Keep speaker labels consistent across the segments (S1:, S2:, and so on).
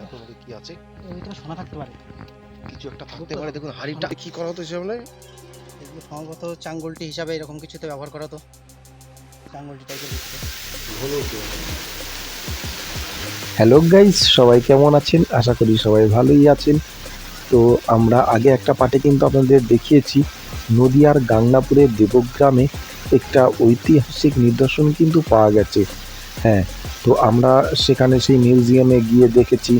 S1: দেখো মধ্যে কি আছে।
S2: সোনা থাকতে পারে।
S1: কিছু একটা থাকতে পারে দেখুন হাড়িটা। কি করা হতো সেগুলো
S2: এগুলো সম্ভবত চাঙ্গলটি হিসাবে এরকম কিছুতে ব্যবহার করা তো চাঙ্গলটি টাইপের
S1: হলো
S3: হ্যালো গাইস সবাই কেমন আছেন? আশা করি সবাই ভালোই আছেন। তো আমরা আগে একটা পার্টে কিন্তু আপনাদের দেখিয়েছি নদিয়ার গাংনাপুরের দেবগ্রামে একটা ঐতিহাসিক নিদর্শন কিন্তু পাওয়া গেছে। হ্যাঁ তো আমরা সেখানে সেই মিউজিয়ামে গিয়ে দেখেছি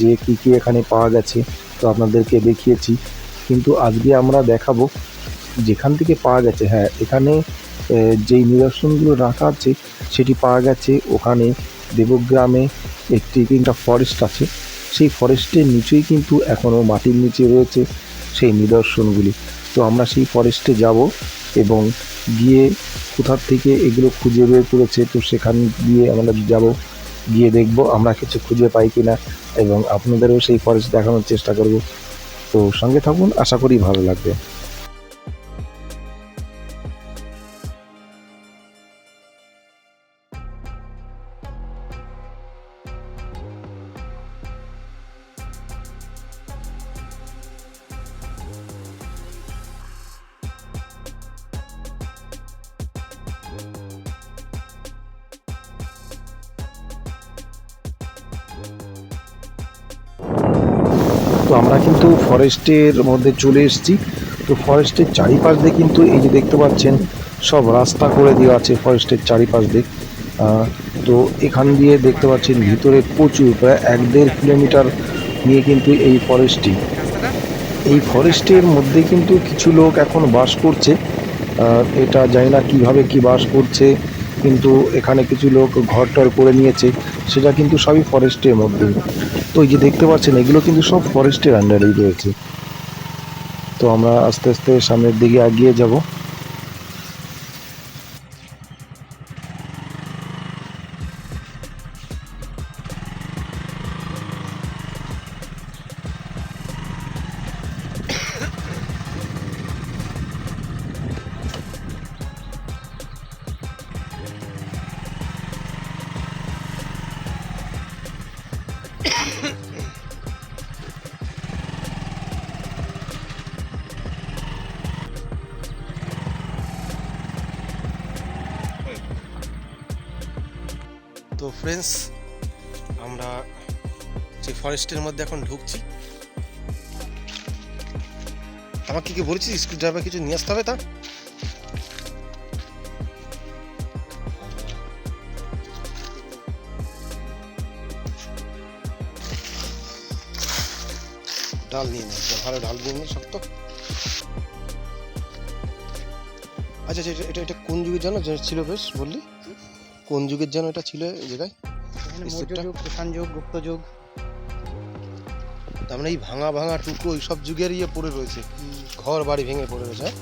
S3: যে কী কী এখানে পাওয়া গেছে, তো আপনাদেরকে দেখিয়েছি। কিন্তু আজকে আমরা দেখাবো যেখান থেকে পাওয়া গেছে। হ্যাঁ এখানে যেই নিদর্শনগুলো রাখা আছে, সেটি পাওয়া গেছে ওখানে দেবগ্রামে একটি তিনটা ফরেস্ট আছে। সেই ফরেস্টের নিচেই কিন্তু এখনও মাটির নিচে রয়েছে সেই নিদর্শনগুলি। তো আমরা সেই ফরেস্টে যাব এবং গিয়ে কোথার থেকে এগুলো খুঁজে বের করেছে, তো সেখান দিয়ে আমরা যাব, গিয়ে দেখব আমরা কিছু খুঁজে পাই কি না এবং আপনাদেরও সেই ফরেস্ট দেখানোর চেষ্টা করব। তো সঙ্গে থাকুন, আশা করি ভালো লাগবে। তো আমরা কিন্তু ফরেস্টের মধ্যে চলে এসেছি। তো ফরেস্টের চারিপাশ দিয়ে কিন্তু এই যে দেখতে পাচ্ছেন, সব রাস্তা করে দেওয়া আছে ফরেস্টের চারিপাশ দিয়ে। তো এখান দিয়ে দেখতে পাচ্ছেন ভিতরে প্রচুর, প্রায় এক দেড় কিলোমিটার নিয়ে কিন্তু এই ফরেস্টটি এই ফরেস্টের মধ্যে কিন্তু কিছু লোক এখন বাস করছে। এটা জানি না কীভাবে কি বাস করছে। কিন্তু এখানে কিছু লোক ঘর টর করে নিয়েছে, সেটা কিন্তু সবই ফরেস্টের মধ্যে। তো এই যে দেখতে পাচ্ছেন, এগুলো কিন্তু সব ফরেস্টের আন্ডারেই রয়েছে। তো আমরা আস্তে আস্তে সামনের দিকে এগিয়ে যাব।
S1: তো ফ্রেন্ডস আমরা যে ফরেস্টের মধ্যে এখন ঢুকছি। আমাকে কি বলেছিস স্ক্রু ড্রাইভার কিছু নিয়ে আসতে হবে তা? ডাল নিয়ে নে ভালো ডাল নিয়ে নে শক্ত। আচ্ছা আচ্ছা, এটা এটা কোন যুগের জানো? ছিল বেশ বললি? কোন যুগের যেন এটা ছিল এই জায়গায়?
S2: যুগ কুষাণ যুগ গুপ্ত যুগ
S1: তার মানে এই ভাঙা ভাঙা টুকরো ওই সব যুগের ইয়ে পড়ে রয়েছে ঘর বাড়ি ভেঙে পড়ে রয়েছে হ্যাঁ?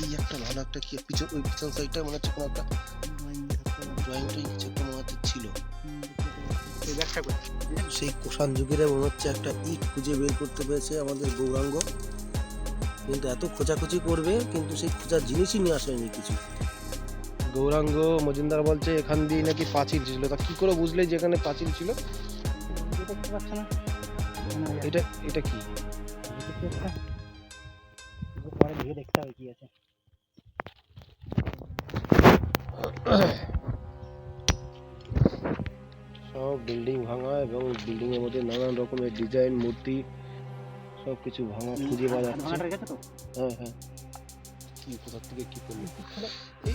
S1: এই একটা ভালো একটা কি পিছন ওই পিছন সাইডটা মনে হচ্ছে কোনো একটা ড্রয়িংটাই কিছু একটা মনে হচ্ছে ছিল
S2: এই ব্যাগটা কই?
S1: সেই কোষাণ যুগের মনে হচ্ছে একটা ইট খুঁজে বের করতে পেরেছে আমাদের গৌরাঙ্গ কিন্তু এত খোঁজাখুঁজি করবে কিন্তু সেই খোঁজার জিনিসই নিয়ে আসেনি কিছু। গৌরাঙ্গ মজুমদার বলছে এখান দিয়ে নাকি পাঁচিল ছিল। তা কি করে বুঝলে যে এখানে পাঁচিল ছিল?
S2: এটা দেখতে পাচ্ছ না? এখানে ওই
S1: এটা এটা কি?
S2: কিছু একটা। এগুলো পরে গিয়ে দেখতে হবে কি আছে।
S1: সব বিল্ডিং ভাঙা এবং বিল্ডিং এর মধ্যে নানান রকমের ডিজাইন মূর্তি সব কিছু ভাঙা খুঁজে পাওয়া যাচ্ছে।
S2: ভাঙাটা রেখেছো তো?
S1: হ্যাঁ হ্যাঁ। কি কোথা থেকে কি করলি? এই,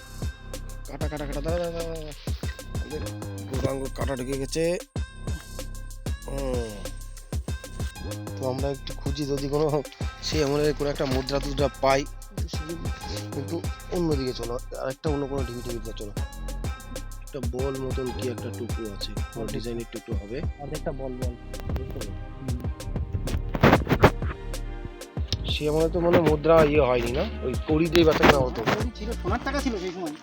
S1: কাটা কাটা কাটা দাঁড়া দাঁড়া গৌরাঙ্গ কাটা ঢুকে গেছে। তো আমরা একটু খুঁজি যদি কোনো সে আমাদের কোনো একটা মুদ্রা টুদ্রা পাই কিন্তু অন্যদিকে চলো আরেকটা অন্য কোনো টিভি টিভি চলো। একটা বল মতন কি একটা টুকরো আছে ডিজাইনের টুকরো হবে।
S2: অর্ধেকটা বল বল।
S1: সে আমাদের তো মানে মুদ্রা ইয়ে হয়নি না? ওই কড়ি দিয়ে বেচা কেনা হতো।
S2: ছিল সোনার টাকা ছিল সেই সময়।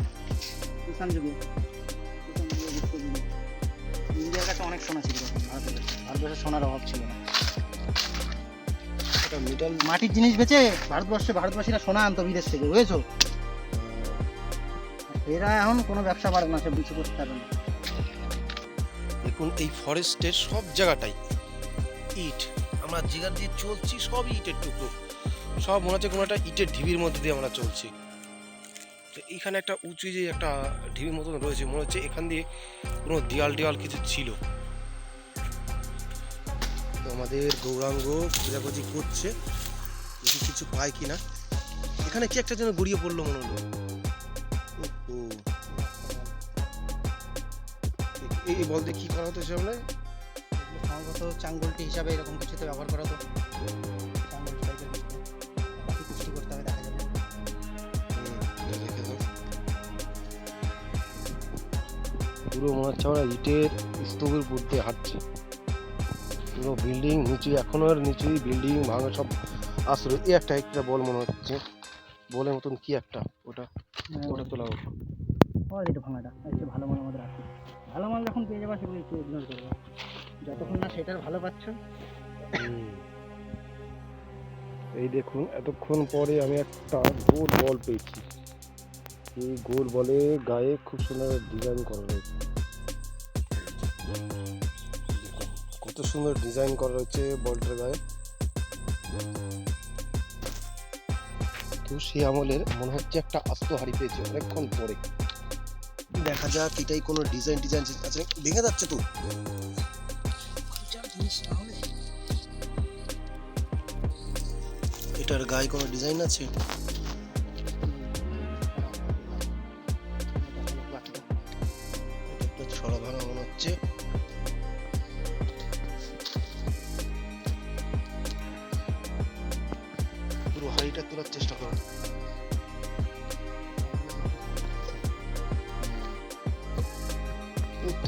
S2: কুষাণ যুগে। ইন্ডিয়ার কাছে অনেক সোনা ছিল ভারতের। কাছে। সোনার অভাব ছিল না। মাটির জিনিস বেচে ভারতবর্ষে ভারতবাসীরা সোনা আনতো বিদেশ থেকে বুঝেছ? এরা এখন কোনো ব্যবসা পারবে না সে কিছু করতে পারবে না।
S1: দেখুন এই ফরেস্টের সব জায়গাটাই ইট আমরা যেখান দিয়ে চলছি সব ইটের টুকরো। সব মনে হচ্ছে কোনো একটা ইটের ঢিবির মধ্যে দিয়ে আমরা চলছি। তো এইখানে একটা উঁচু যে একটা ঢিবির মতন রয়েছে, মনে হচ্ছে এখান দিয়ে কোনো দেয়াল দেওয়াল কিছু ছিল। তো আমাদের গৌরাঙ্গ খোঁজাখুঁজি করছে দেখি কিছু পায় কি না এখানে কি একটা যেন গড়িয়ে পড়ল মনে হলো। এই বলতে কি করা হতো সামনে
S2: এগুলো সম্ভবত চাঙ্গলটি হিসাবে এরকম কিছুতে ব্যবহার করা তো
S1: পুরো মনে হচ্ছে আমরা ইটের স্তূপের উপর দিয়ে হাঁটছি। পুরো বিল্ডিং নিচু এখনও আর নিচুই বিল্ডিং ভাঙা সব আসলে এই একটা একটা বল মনে হচ্ছে। বলের মতন কি একটা? ওটা ওটা তোলা হোক।
S2: কোয়ালিটি ভাঙাটা একটু ভালো মাল আমাদের আছে ভালো মাল যখন পেয়ে যাবা সেগুলো একটু ইগনোর করবে। যতক্ষণ না সেটার ভালো পাচ্ছ।
S1: এই দেখুন এতক্ষণ পরে আমি একটা গোল বল পেয়েছি। এই গোল বলে গায়ে খুব সুন্দর ডিজাইন করা রয়েছে কত সুন্দর ডিজাইন করা রয়েছে বলটার গায়ে। তো সেই আমলের মনে হচ্ছে একটা আস্ত হাড়ি পেয়েছে অনেকক্ষণ পরে। দেখা যাক এটাই কোনো ডিজাইন ডিজাইন আছে। ভেঙে যাচ্ছে তো। এটার গায়ে কোনো ডিজাইন আছে?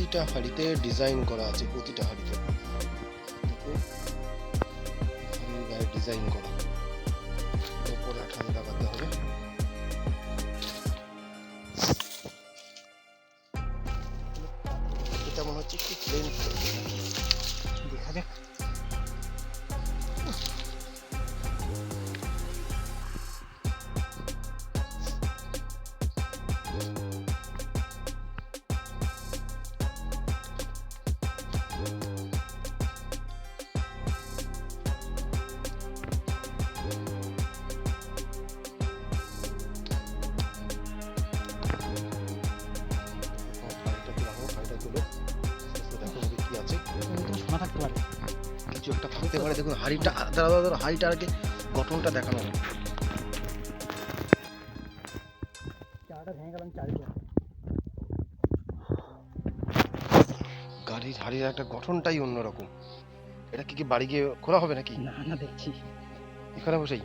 S1: প্রতিটা হাড়িতে ডিজাইন করা আছে প্রতিটা হাঁড়িতে। গায়ে ডিজাইন করা।
S2: থাকতে পারে।
S1: কিছু একটা থাকতে পারে দেখুন হাড়িটা দাঁড়া দাঁড়া হাড়িটা আগে গঠনটা দেখানো হবে
S2: চাটা ভেঙে গেলাম চারিটা
S1: গাড়ির হাড়ির একটা গঠনটাই অন্যরকম। এটা কি কি বাড়ি গিয়ে খোলা হবে নাকি?
S2: না না দেখছি।
S1: এখানে বসেই।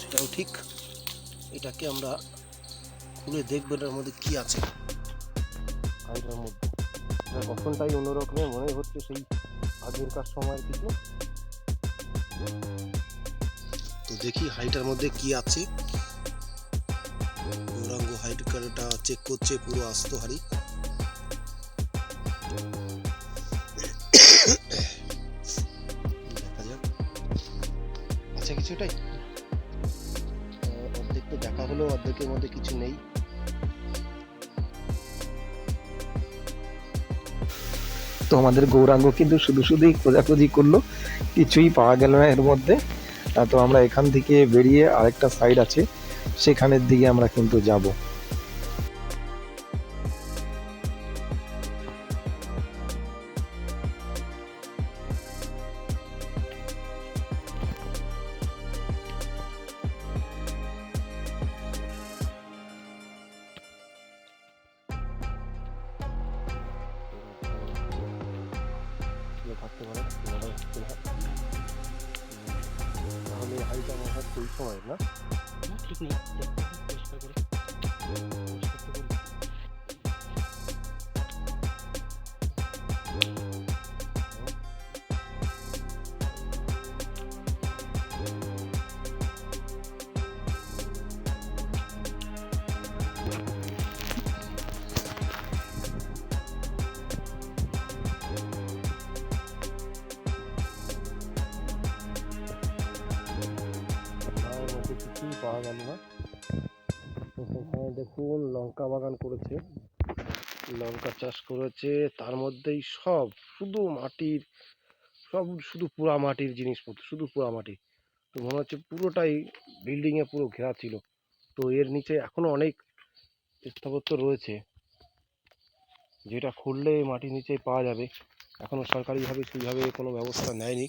S1: সেটাও ঠিক। এটাকে আমরা খুলে দেখব এটার মধ্যে কি আছে। হাড়িটার মধ্যে গঠনটাই অন্যরকমের মনে হচ্ছে সেই আগেরকার সময়ের কিছু তো দেখি হাইটার মধ্যে কি আছে। গৌরাঙ্গ হাইট কার্ডটা চেক করছে পুরো আস্ত হাড়ি। দেখা যাক। আছে কিছুটাই। আহ, অর্ধেক তো দেখা হলো অর্ধেকের মধ্যে কিছু নেই।
S3: তো আমাদের গৌরাঙ্গ কিন্তু শুধু শুধুই খোঁজাখুঁজি করল, কিছুই পাওয়া গেল না এর মধ্যে। তো আমরা এখান থেকে বেরিয়ে আরেকটা সাইড আছে, সেখানের দিকে আমরা কিন্তু যাব।
S1: মনে হয় ওই সময় না
S2: না, ঠিক নেই দেখতে হবে পরিষ্কার করে
S1: গেল না এখানে দেখুন লঙ্কা বাগান করেছে। লঙ্কা চাষ করেছে, তার মধ্যেই সব, শুধু মাটির, সব শুধু পোড়া মাটির জিনিসপত্র, শুধু পোড়া মাটি। তো মনে হচ্ছে পুরোটাই বিল্ডিংয়ে পুরো ঘেরা ছিল। তো এর নিচে এখনও অনেক স্থাপত্য রয়েছে, যেটা খুললে মাটির নিচে পাওয়া যাবে। এখনও সরকারিভাবে সেইভাবে কোনো ব্যবস্থা নেয়নি।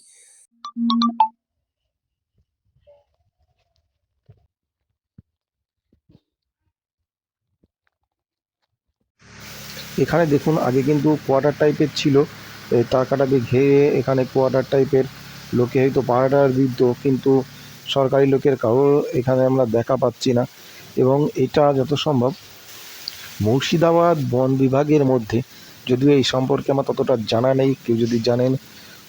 S3: এখানে দেখুন, আগে কিন্তু কোয়ার্টার টাইপের ছিল। এই তার কাটাকে এখানে কোয়ার্টার টাইপের লোকে হয়তো পাহাড়ার বিদ্ধ, কিন্তু সরকারি লোকের কারও এখানে আমরা দেখা পাচ্ছি না। এবং এটা যত সম্ভব মুর্শিদাবাদ বন বিভাগের মধ্যে, যদিও এই সম্পর্কে আমার ততটা জানা নেই, কেউ যদি জানেন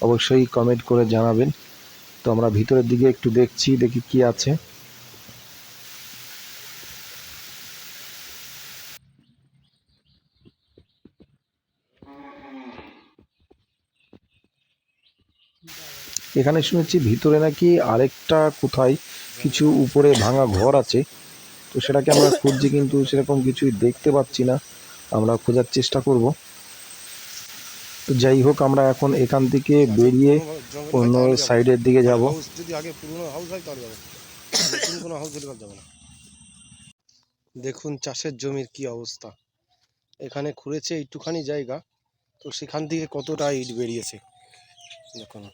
S3: অবশ্যই কমেন্ট করে জানাবেন। তো আমরা ভিতরের দিকে একটু দেখছি, দেখি কি আছে। এখানে শুনেছি ভিতরে নাকি আরেকটা কোথায় কিছু উপরে ভাঙা ঘর আছে। তো সেটাকে আমরা খুঁজছি কিন্তু সেরকম কিছুই দেখতে পাচ্ছি না। আমরা খোঁজার চেষ্টা করব। তো যাই হোক, আমরা এখন এখান থেকে বেরিয়ে অন্য সাইডের দিকে যাব।
S1: দেখুন চাষের জমির কি অবস্থা। এখানে খুঁড়েছে একটুখানি জায়গা, তো সেখান থেকে কতটা ইট বেরিয়েছে। দেখুন।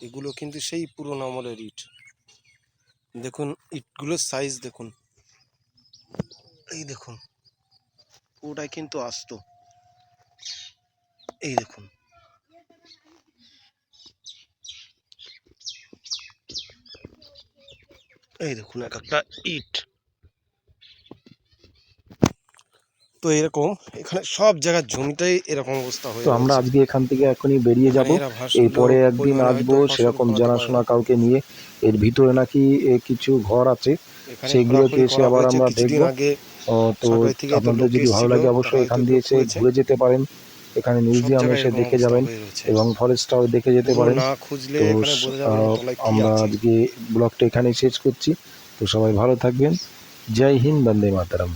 S1: এগুলো কিন্তু সেই পুরোনো আমলের ইট। দেখুন, ইটগুলোর সাইজ দেখুন। এই দেখুন পুরোটাই কিন্তু আস্ত। এই দেখুন। এই দেখুন, এক একটা ইট। তো এরকম এখানে সব জায়গার জমিটাই এরকম অবস্থা হয়ে
S3: তো আমরা আজকে এখান থেকে এখনই বেরিয়ে যাব। এরপরে একদিন আসব সেরকম জানাশোনা কাউকে নিয়ে। এর ভিতরে নাকি কিছু ঘর আছে
S1: এখানে
S3: সেইগুলোকে এসে আবার আমরা দেখব। তো আপনাদের যদি ভালো লাগে অবশ্যই এখান দিয়ে এসে। ঘুরে যেতে পারেন। এখানে মিউজিয়াম এসে দেখে যাবেন। এবং ফরেস্টটাও দেখে যেতে পারেন। তো আমরা আজকে ব্লগটা এখানেই শেষ করছি। তো সবাই ভালো থাকবেন। জয় হিন্দ বন্দে মাতারাম।